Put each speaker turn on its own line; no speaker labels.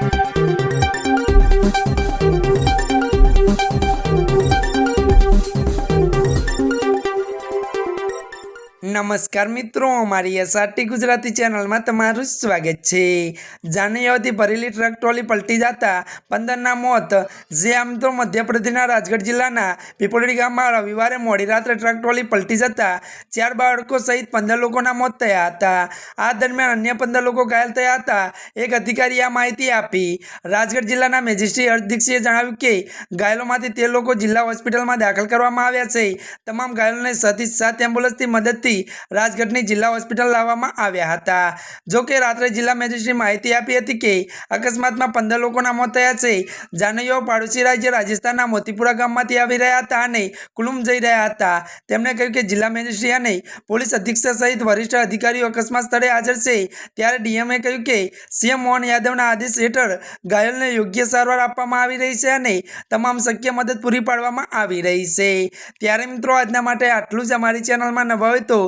Thank you. નમસ્કાર મિત્રો, અમારી એસઆરટી ગુજરાતી ચેનલમાં તમારું સ્વાગત છે. જાન્યુઆરીથી ભરેલી ટ્રક ટ્રોલી પલટી જતા પંદરના મોત, જે આમ તો મધ્યપ્રદેશના રાજગઢ જિલ્લાના પીપળડી ગામમાં રવિવારે મોડી રાત્રે ટ્રક ટ્રોલી પલટી જતા ચાર બાળકો સહિત પંદર લોકોના મોત થયા હતા. આ દરમિયાન અન્ય પંદર લોકો ઘાયલ થયા હતા. એક અધિકારીએ આ માહિતી આપી. રાજગઢ જિલ્લાના મેજિસ્ટ્રી હર્ષ જણાવ્યું કે, ઘાયલોમાંથી તે લોકો જિલ્લા હોસ્પિટલમાં દાખલ કરવામાં આવ્યા છે. તમામ ઘાયલોને સતી સાત એમ્બ્યુલન્સની મદદથી રાજગઢની જિલ્લા હોસ્પિટલ લાવવામાં આવ્યા હતા. જો કે રાત્રે જિલ્લા મેજિસ્ટ્રેટ માહિતી આપી હતી કે અકસ્માતમાં પંદર લોકોના મોત થયા છે. જાનૈયો પાડોશી રાજ્ય રાજસ્થાનના મોતીપુરા ગામમાંથી આવી રહ્યા હતા અને કુલુમ જઈ રહ્યા હતા. તેમણે કહ્યું કે જિલ્લા મેજિસ્ટ્રેટ અને પોલીસ અધિક્ષક સહિત વરિષ્ઠ અધિકારીઓ અકસ્માત સ્થળે હાજર છે. ત્યારે ડીએમએ કહ્યું કે સીએમ મોહન યાદવના આદેશ હેઠળ ઘાયલને યોગ્ય સારવાર આપવામાં આવી રહી છે અને તમામ શક્ય મદદ પૂરી પાડવામાં આવી રહી છે. ત્યારે મિત્રો, આજના માટે આટલું જ. અમારી ચેનલમાં નવા હોય તો